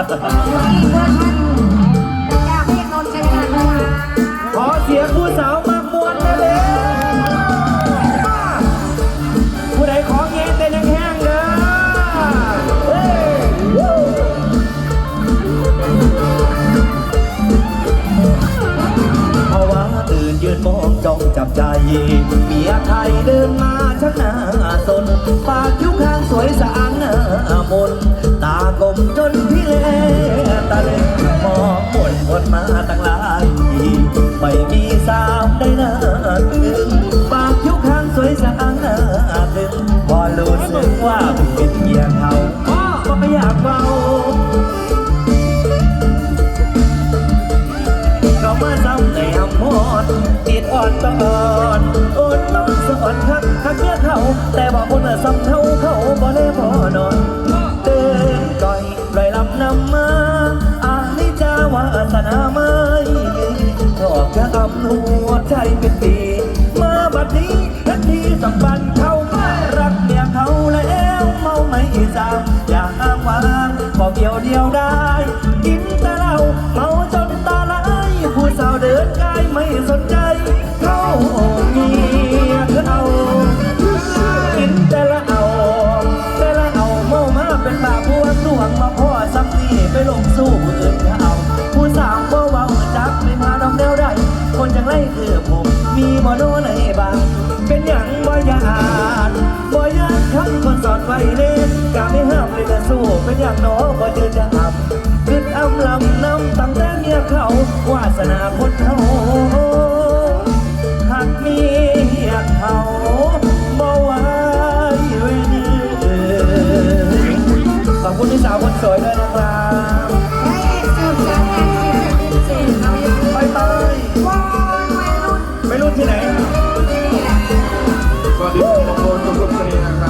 ขอเสียงผู้สาวมาบ่วนเลยผู้ใดขอเงี้ยเต้นแห้งเด้อเฮ้ยภาวะอื่นยืนมองจ้องจับใจเมียไทยเดินมาชักหน้าสนปากยุ้งข้างสวยสะอาดหน้ามนากมจนพี่เลตะลึงมองบนบนมาตั้งหลายปีไม่มีสาวได้น่าตึงปากคิ้วข้างสวยสะอาดหน้าตึงพอรู้สึกว่าเป็นเมียเขา หัวใจเป็นปี มาบัดนี้ทันทีสัมพันธ์เขาไม่รักเมียเขาแล้วเมาไม่จำอย่าอ้างวางบอกเดียวเดียวได้กิน เป็นอย่างบ่ยาดบ่ยานคำคนสอนไว้เล่นกาไม่ห้ามเลยแต่สู้เป็นอย่างน้อบ่เจอจะอับขึ้นอำลำน้ำตั้งแต่เมียเขาวาสนาคนเขาหากมีเมียเขาบ่ไว้เวนือขอบคุณที่สาวคนสวยด้ย